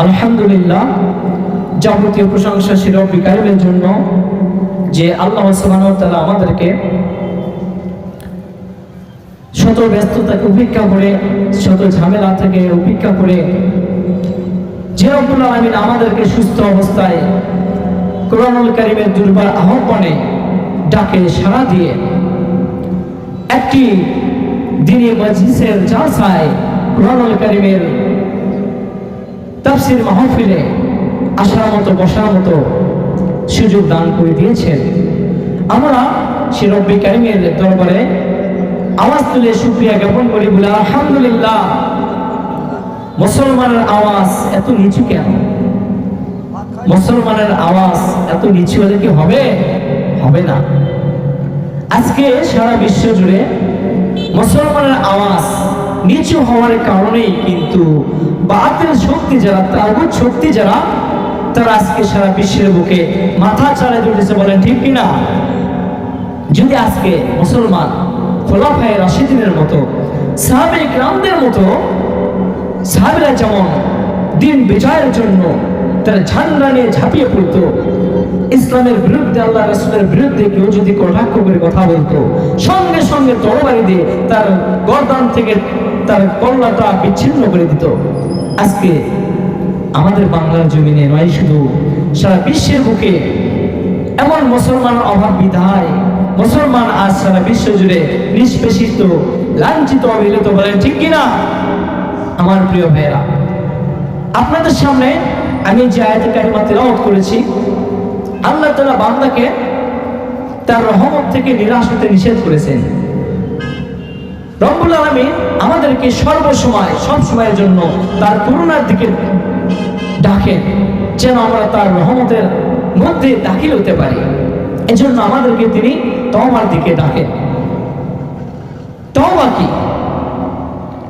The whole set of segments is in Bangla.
আলহামদুলিল্লাহ, যাবতীয় প্রশংসা ছিল জন্য যে আল্লাহ সুবহানাহু আমাদেরকে শত ব্যস্ততাকে উপেক্ষা করে, শত ঝামেলা থেকে উপেক্ষা করে যে আমাদেরকে সুস্থ অবস্থায় কোরআনুল কারীমের দুর্বার আহ্বানে ডাকে সাড়া দিয়ে একটি দিনে মজলিসের জালসায় কোরআনুল কারীমের তাফসির মাহফিলে আসার মতো, বসার মতো সুযোগ দান করে দিয়েছেন। আমরা সে রব্বি কারিমের দরবারে আওয়াজ তুলে সুক্রিয়া জ্ঞাপন করি বলে আলহামদুলিল্লাহ। মুসলমানের আওয়াজ এত নিচু কেন? মুসলমানের আওয়াজ এত নিচু হলে কি হবে? হবে না। আজকে সারা বিশ্ব জুড়ে মুসলমানের আওয়াজ নিচু হওয়ার কারণেই কিন্তু বাতিল শক্তি যারা তাগুত শক্তি যারা, তারা আজকে সারা বিশ্বের বুকে মাথা চাড়াই উঠেছে বলেন ঠিক কিনা যদি আজকে মুসলমান খোলাফায় রাশিদিনের মতো, সাহাবে গ্রামদের মতো, সাহাবিরা যেমন দিন বিজয়ের জন্য তারা ঝান্ডা নিয়ে ঝাঁপিয়ে পড়তো, ইসলামের বিরুদ্ধে, আল্লাহ রসুলের বিরুদ্ধে কেউ যদি কটাক্ষ করে কথা বলতো, সঙ্গে সঙ্গে তরবারি দিয়ে তার গরদান থেকে তার কল্লাটা বিচ্ছিন্ন করে দিত। আজকে আমাদের বাংলার জমিনে নয়, শুধু সারা বিশ্বের বুকে এমন মুসলমান অভাব বিধায়, মুসলমান আজ সারা বিশ্ব জুড়ে নিষ্পেষিত, লাঞ্ছিত অবিলত বলেন ঠিক কিনা? আমার প্রিয় ভাইয়েরা, আপনাদের সামনে আমি যে আয়াত কারিমা তেলাওয়াত করেছি, আল্লাহ তাআলা বান্দাকে তার রহমত থেকে নিরাশ হতে নিষেধ করেছেন। রব্বুল আলামিন আমাদেরকে সর্বসময় সব সময়ের জন্য তার করুণার দিকে ডাকেন যেন আমরা তার রহমতের মধ্যে দাখিল হতে পারি। এজন্য আমাদেরকে তিনি তওবার দিকে ডাকেন। তওবা কি?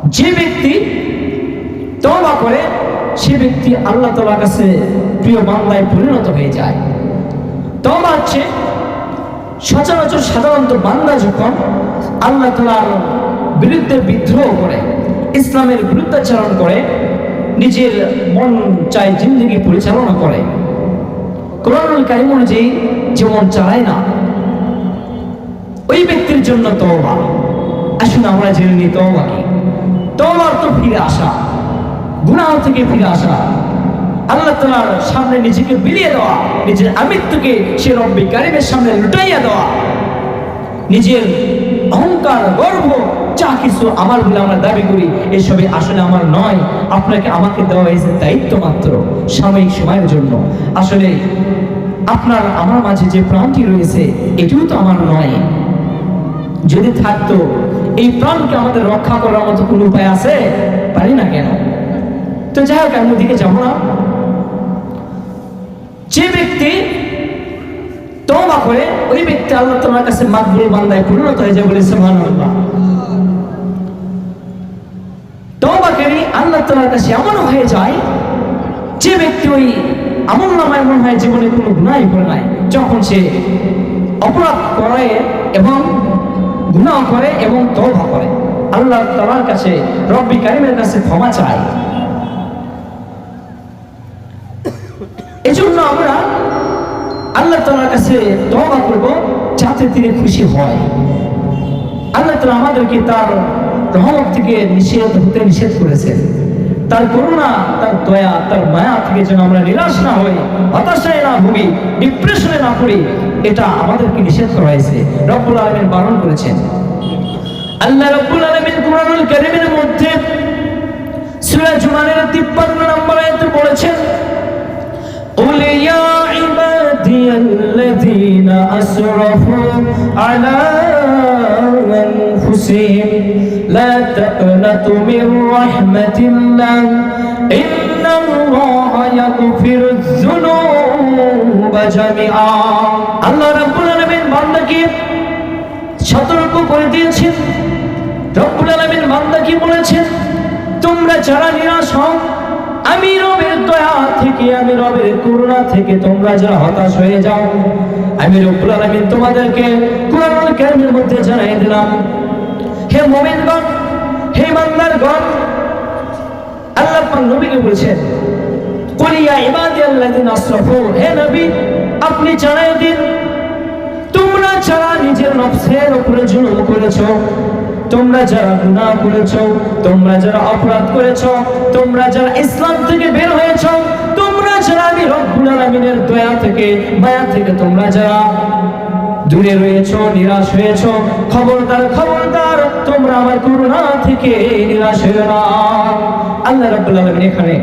যে ব্যক্তি তওবা করে, সে ব্যক্তি আল্লাহ তাআলার কাছে প্রিয় বান্দায় পরিণত হয়ে যায়। তওবা হচ্ছে সচরাচর সাধারণত বান্দা যখন আল্লাহ তাআলার বিরুদ্ধে বিদ্রোহ করে, ইসলামের বিরুদ্ধাচরণ করে, নিজের মন চাই জিন্দগি পরিচালনা করে। কোরআনুল কারিম অনুযায়ী যেমন চালায় না। ওই ব্যক্তির জন্য তওবা। আসুন আমরা জেনে নিই তওবা কি। তওবার তো ফিরে আসা। গুনাহ থেকে ফিরে আসা। আল্লাহ তাআলার সামনে নিজেকে বিলিয়ে দেওয়া, নিজের আমিত্বকে সে রব্বি কারিমের সামনে লুটাইয়া দেওয়া, নিজের অহংকার, গর্ব যা কিছু আমার বলে আমরা দাবি করি এসবে আসলে আমার নয়। আপনাকে আমাকে দেওয়া হয়েছে দায়িত্ব মাত্র সাময়িক সময়ের জন্য। আসলে আপনার, আমার মাঝে যে প্রাণটি রয়েছে, এটিও তো আমার নয়। যদি থাকতো, এই প্রাণকে আমাদের রক্ষা করার মতো কোনো উপায় আছে? পারি না কেন? তো যাই হোক, আমি ওদিকে যাব না। যে ব্যক্তি তওবা করে, ওই ব্যক্তি আল্লাহ তোমার কাছে মাকবুল বান্দায় পরিণত হয়ে যায় বলে সুবহানাল্লাহ। আল্লাহ কাছে এমন হয়ে যায় যে ব্যক্তি ওই আমল নামায় মনে হয় জীবনে কোনো গুনাহই করে নাই। যখন সে অপরাধ করে এবং গুনাহ করে এবং তওবা করে। আল্লাহ তাআলার কাছে রব্বি কারিমের কাছে ক্ষমা চায় এজন্য আমরা আল্লাহ তাআলার কাছে তওবা করব যাতে তিনি খুশি হয়। আল্লাহ তাআলা আমাদেরকে তার রহমত থেকে নিষেধ হতে নিষেধ করেছেন। তার করুণা তার দয়া তার মায়া থেকে যেন আমরা নিরাশ না হই হতাশায় না ভুগি ডিপ্রেশনে না পড়ি এটা আমাদেরকে নিষেধ করা হয়েছে রব্বুল আলামিন বারণ করেছেন আল্লাহ রব্বুল আলামিন কুরআনুল কারীমের মধ্যে সূরা জুমারের 53 নম্বর আয়াতে বলেছেন قل يا عبادي الذين أسرفوا على أنفسهم لا تقنطوا من رحمة الله إن الله يغفر الذنوب جميعا আল্লাহ রাব্বুল আলামিন বান্দাকে সতর্ক করে দিয়েছেন রব্বুল আলামিন বান্দাকে বলেছেন তোমরা যারা নিরাশ হও আমি রবের দয়া থেকে আমি রবের করুণা থেকে তোমরা যারা হতাশ হয়ে যাও আমি রব্বুল আলামিন তোমাদেরকে কোরআনুল কারীমের মধ্যে জানাই দিলাম হে মুমিনগণ হে ইমানদারগণ আল্লাহ পাক নবীকে বলেছেন আসরাফু হে নবী, আপনি জানাই দিন, তোমরা যারা নিজের নফসের উপরে জুলুম করেছ, তোমরা যারা তোমরা যারা অপরাধ করেছ, তোমরা যারা ইসলাম থেকে বের হয়েছো, তোমরা যারা আমি রব্বুল আলামিনের দয়া থেকে, মায়া থেকে, তোমরা যারা দূরে রয়েছো, নিরাশ হয়েছো, খবরদার খবরদার, তোমরা আমার করুণা থেকে নিরাশ হয়ে না। আল্লাহ রাব্বুল আলামিন এখানে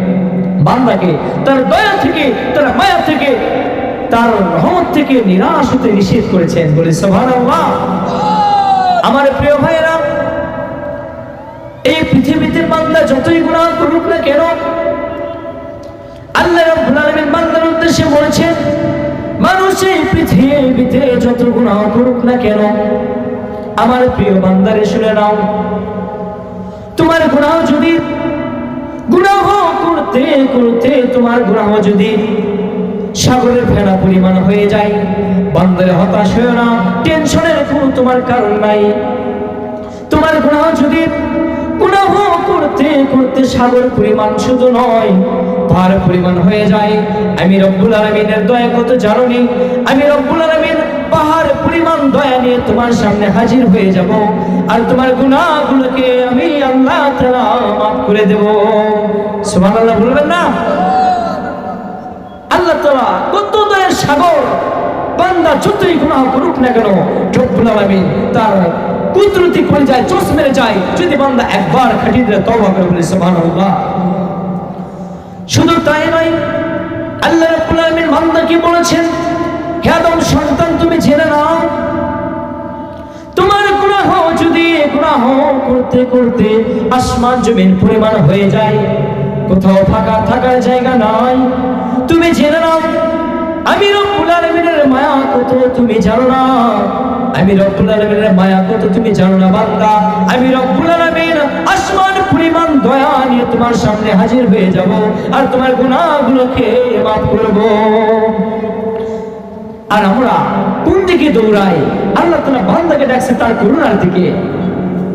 বান্দাকে তার দয়া থেকে, তার মায়া থেকে, তার রহমত থেকে নিরাশ হতে নিষেধ করেছেন। বলে, সুবহানাল্লাহ। আমার প্রিয় ভাইয়েরা, এই পৃথিবীতে বান্দা যতই গুনাহ করুক না কেন, আল্লাহ রাব্বুল আলামিন বান্দার উদ্দেশ্যে বলেছেন মানুষ এই পৃথিবীতে যত গুনাহ করুক না কেন, আমার প্রিয় বান্দারে শুনে নাও। তোমার গুনাহ যদি গুণাহ করতে করতে তোমার গুণাহ যদি সাগরের ফেনা পরিমাণ হয়ে যায়, বান্দারে হতাশ হয়ে না, টেনশনের কোনো তোমার কারণ নাই। তোমার গুনাহ যদি গুনাহ করতে করতে সাগর পরিমাণ শুধু নয় পাহাড় পরিমাণ হয়ে যায়। আমি রব্বুল আলমিনের দয়া কত জানি আমি রব্বুল আলমিন পাহাড় পরিমাণ দয়া নিয়ে তোমার সামনে হাজির হয়ে যাব। আর তোমার গুনাহগুলোকে আমি আল্লাহ মাফ করে দেব। সুবহানাল্লাহ বলবেন না? আল্লাহ তাআলা কত দয়ার সাগর, বান্দা যতই গুনাহ করুক না কেন, রব্বুল আলামিন তার কুদরতি করে যায় চোষ মেরে যায়। যদি বান্দা একবার খাটিয়ে দিলে তওবা করে বলে, সুবহানাল্লাহ। শুধু তাই নয়, আল্লাহ রাব্বুল আলামিন বান্দাকে বলেছেন, হে আদম সন্তান, তুমি জেনে নাও, তোমার গুনাহ যদি গুনাহ করতে করতে আসমান জমিন পরিমাণ হয়ে যায়, কোথাও ফাঁকা থাকার জায়গা নাই। তুমি জেনে নাও, আমি রব্বুল আলামিনের মায়া কত, তুমি জানো না। আমি রব্বুল মায়া কত তুমি জানো না বান্দা? আমি রব্বুল আলামিন আসমান পরিমাণ দয়া নিয়ে তোমার সামনে হাজির হয়ে যাব আর তোমার গুনাহগুলোকে মাফ করব। আর আমরা কোন দিকে দৌড়াই? আল্লাহ তাআলা বান্দাকে ডাকছে তার করুণার দিকে।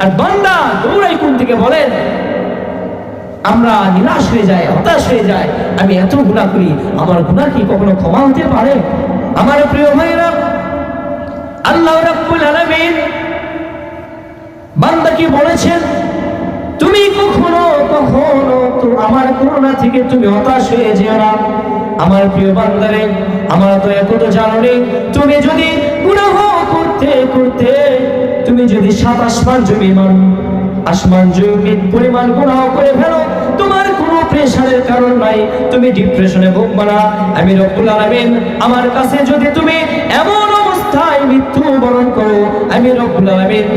আর বান্দা দৌড়াই কোন দিকে বলেন? আমরা নিরাশ হয়ে যাই, হতাশ হয়ে যাই। আমি এত গুণা করি, আমার গুণা কি কখনো ক্ষমা হতে পারে? আমার প্রিয় ভাইরা আল্লাহ রাব্বুল আলামিন বান্দাকে বলেছেন, তুমি কখনো কখনো তো আমার করোনা থেকে তুমি হতাশ হয়ে যেও না। আমার প্রিয় বান্দারে, আমার তো এত জানো নেই তুমি যদি গুনাহ করতে করতে, তুমি যদি সাত আসমান জমিমান আসমান জমিন পরিমাণ গুনাহ করে ফেলো, তোমার কোনো প্রেশারের কারণ নাই। তুমি ডিপ্রেশনে ভুগবে না আমি রব্বুল আলামিন, আমার কাছে যদি তুমি এমন অবস্থায় মৃত্যু বরণ করো। আমি রব্বুল আলামিন,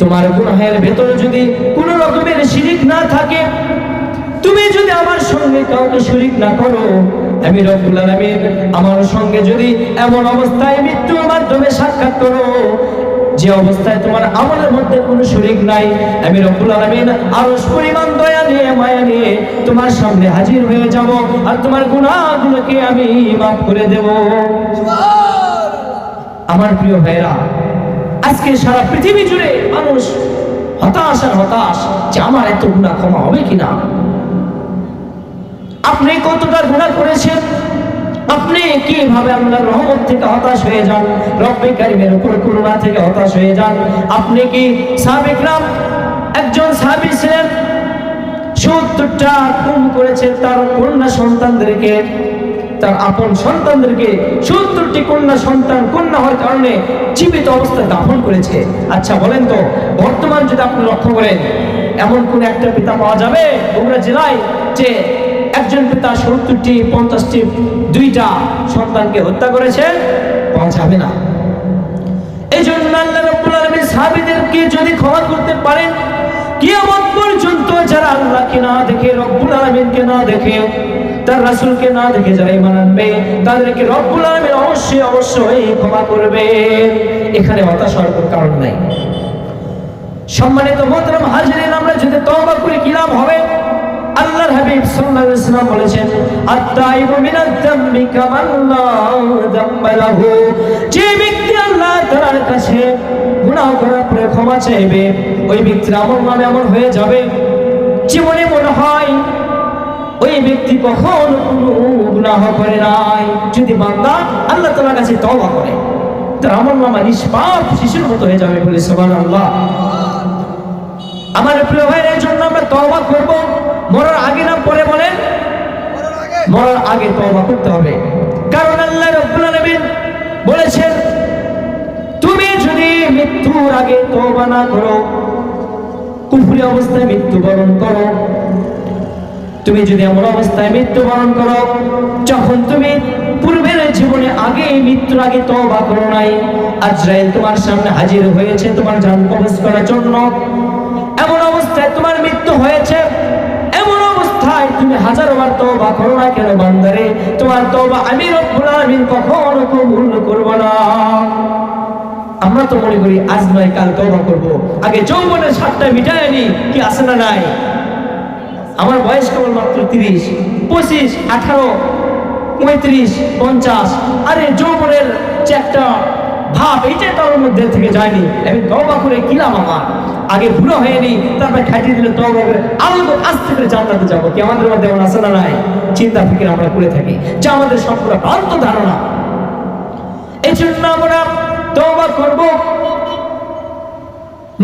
তোমার গুনাহের ভেতরে যদি রকমের শিরিক না থাকে, তুমি যদি আমার সঙ্গে কাউকে শরিক না করো, আমি রব্বুল আলামিন আমার সঙ্গে যদি এমন অবস্থায় মৃত্যুর মাধ্যমে সাক্ষাৎ করো, যে অবস্থায় তোমার আমলের মধ্যে কোনো শরিক নাই, আমি রব্বুল আলামিন আরশ পরিমাণ দয়া নিয়ে, মায়া নিয়ে তোমার সামনে হাজির হয়ে যাব আর তোমার গুনাহগুলোকে আমি মাফ করে দেব। আমার প্রিয় ভাইরা আজকে সারা পৃথিবী জুড়ে মানুষ হতাশ আর হতাশ যে আমার এত গুণা ক্ষমা হবে কিনা? আপনি কতটা গুণা করেছেন? আপনি কীভাবে আল্লাহর রহমত থেকে হতাশ হয়ে যান? রব্বে কারিমের উপর করুণা থেকে হতাশ হয়ে যান? আপনি কি সাবেকরাম একজন সাহাবী ছিলেন? সত্তরটা খুন করেছে তার কন্যা সন্তানদেরকে। তার আপন সন্তানদেরকে সত্তরটি কন্যা সন্তান, কন্যা হওয়ার কারণে জীবিত অবস্থায় দাফন করেছে। আচ্ছা বলেন তো, বর্তমান যদি আপনি লক্ষ্য করেন, এমন কোন একটা পিতা পাওয়া যাবে? বগুড়া জেলায় যে একজন পিতা সত্তরটি, পঞ্চাশটি, দুইটা সন্তানকে হত্যা করেছে, পাওয়া যাবে না। এই জন্য আল্লাহ সাহাবীদেরকে যদি ক্ষমা করতে পারেন, কিয়ামত পর্যন্ত যারা আল্লাহকে না দেখে, রব্বুল আলামিনকে না দেখে তার রাসুলকে না দেখে যারা ঈমান আনবে তাদেরকে রব্বুল আলামিন অবশ্যই অবশ্যই ক্ষমা করবে। এখানে হতাশ হওয়ার কারণ নাই। সম্মানিত মোহতরম হাজিরিন, আমরা যদি তওবা করে কি লাভ হবে। আল্লাহর হাবিব সাল্লাল্লাহু আলাইহি বলেছেন, আত-তাইবু মিনাজ যামবি কামান যে ব্যক্তি আল্লাহ তাআলার কাছে গুনাহ করার পরে ক্ষমা চাইবে, ওই ব্যক্তির আমল নামে এমন হয়ে যাবে। জীবনে মনে হয় ওই ব্যক্তি কখনো কোনো গুনাহ করে নাই। যদি বান্দা আল্লাহ তাআলার কাছে তওবা করে, তার নামা নিষ্পাপ শিশুর মতো হয়ে যাবে বলে সুবহানাল্লাহ। আমার প্রিয় ভাইয়ের জন্য আমরা তওবা করব। মরার আগে না পরে বলেন? মরার আগে তওবা করতে হবে। কারণ আল্লাহ রাব্বুল বলেছেন, তুমি যদি মৃত্যুর আগে তওবা না করো, কুফরি অবস্থায় মৃত্যুবরণ করো। তুমি যদি এমন অবস্থায় মৃত্যুবরণ করো, যখন তুমি পূর্বের জীবনে আগে মৃত্যুর আগে তওবা করো নাই, আজরাইল তোমার সামনে হাজির হয়েছে, তোমার জান কবজ করার জন্য। এমন অবস্থায় তোমার মৃত্যু হয়েছে, এমন অবস্থায় তুমি হাজার বার তওবা করো না কেন তোমার আমি না। আমরা তো মনে করি, আজ নয়, কাল তওবা করব। আগে যৌবনের সাতটা মিটায় নি কি আছে না নাই? আমার বয়স কেবল মাত্র তিরিশ, পঁচিশ, আঠারো, পঁয়ত্রিশ, পঞ্চাশ, আরে যৌবনের যে একটা ভাব, এইটাই তার মধ্যে থেকে যায়নি। আমি তওবা করে কিলাম আমার। আগে বুড়ো হয়নি, তারপরে খাটিয়ে দিলে তওবা করে তো আস্তে করে জান্নাতে যাব। কি আমাদের মধ্যে এমন আছে না নাই? চিন্তা ফিকির আমরা করে থাকি। যা আমাদের সম্পূর্ণ ভ্রান্ত ধারণা। এই জন্য আমরা তওবা করব।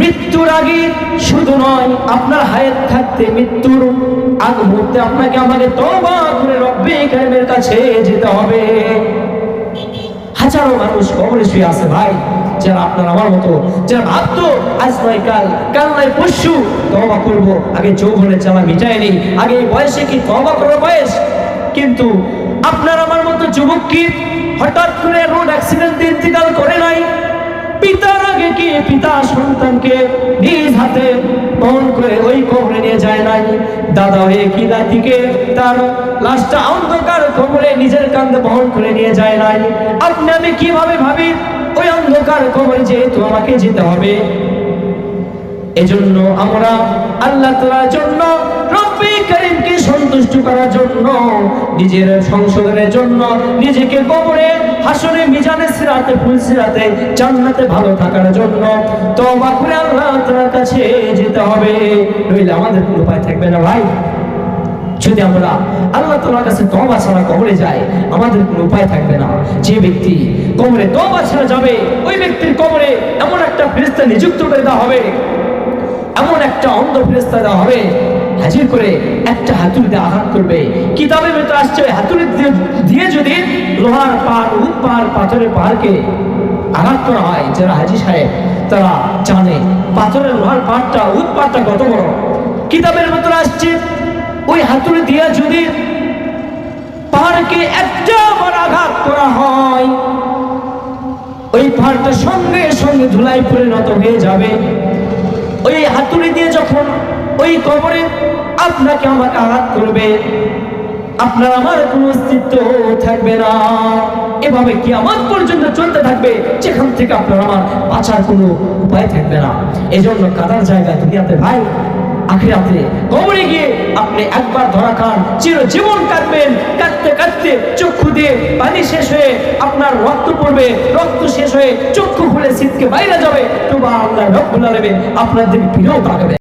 মৃত্যুর আগে শুধু নয়, আপনার হায়াত থাকতে মৃত্যুর আগ মুহূর্তে আপনাকে আমাকে তওবা করে রব্বে কারিমের কাছে যেতে হবে। হাজারো মানুষ কবরে শুয়ে আছে ভাই, যারা আপনার আমার মতো, যারা ভাবতো, আজ নয় কাল কাল নয় পরশু, তওবা করব, আগে যৌবনে চালা মিটায় নেই, আগে এই বয়সে কি তওবা করার বয়স? কিন্তু আপনার আমার মতো যুবক কি হঠাৎ করে রোড অ্যাক্সিডেন্ট ইন্তেকাল করে নাই? পিতার আগে কি? পিতা সন্তানকে নিজ হাতে বহন করে ওই কবরে নিয়ে যায় নাই। দাদা হয়ে কি নাতিকে? তার লাশটা অন্ধকার কবরে নিজের কান্দে বহন করে নিয়ে যায় নাই। আপনি আমি কীভাবে ভাবি, ওই অন্ধকার কবরে যেহেতু আমাকে যেতে হবে। এজন্য আমরা আল্লাহ তাআলার জন্য রব্বি সন্তুষ্ট করার জন্য, নিজের সংশোধনের জন্য, নিজেকে কবরে হাসরে মিজানে, সিরাতে, ফুল সিরাতে, জান্নাতে ভালো থাকার জন্য তওবা করে আল্লাহ তাআলার কাছে যেতে হবে। নইলে আমাদের কোনো উপায় থাকবে না ভাই। যদি আমরা আল্লাহ তাআলার কাছে তওবা ছাড়া কবরে যাই, আমাদের কোনো উপায় থাকবে না। যে ব্যক্তি কবরে তওবা ছাড়া যাবে, ওই ব্যক্তির কবরে এমন একটা ফেরেশতা নিযুক্ত করে দেওয়া হবে, এমন একটা অন্ধ ফেরেশতা দেওয়া হবে হাজির করে একটা হাতুড়ি দিয়ে আঘাত করবে। কিতাবের ভেতর আসছে হাতুড়ি দিয়ে- যদি লোহার পার উদ পার পাথরের পাহাড়কে আঘাত করা হয়, যারা হাজি সাহেব, তারা জানে পাথরের লোহার পাহাড়টা উদ পাহাড়টা কত বড়। কিতাবের ভেতর আসছে, ওই হাতুড়ি দিয়ে যদি পাহাড়কে একটা বার আঘাত করা হয়, ওই পাহাড়টা সঙ্গে সঙ্গে ধুলাই পরিণত হয়ে যাবে। ওই হাতুড়ি দিয়ে যখন ওই কবরে আপনাকে আমাকে আঘাত করবে। আপনার আমার কোনো অস্তিত্ব থাকবে না। এভাবে কি আমার পর্যন্ত চলতে থাকবে, যেখান থেকে আপনার আমার বাঁচার কোনো উপায় থাকবে না। এই জন্য কাদার জায়গা দুনিয়াতে ভাই, আখিরাতে কবরে গিয়ে আপনি একবার ধরা খান চির জীবন কাটবেন। কাটতে কাটতে চক্ষু দিয়ে পানি শেষ হয়ে আপনার রক্ত পড়বে। রক্ত শেষ হয়ে চক্ষু খুলে শীতকে বাইরে যাবে। তবু আল্লাহ রব্বুল আলামিন আপনার দিকে ফিরেও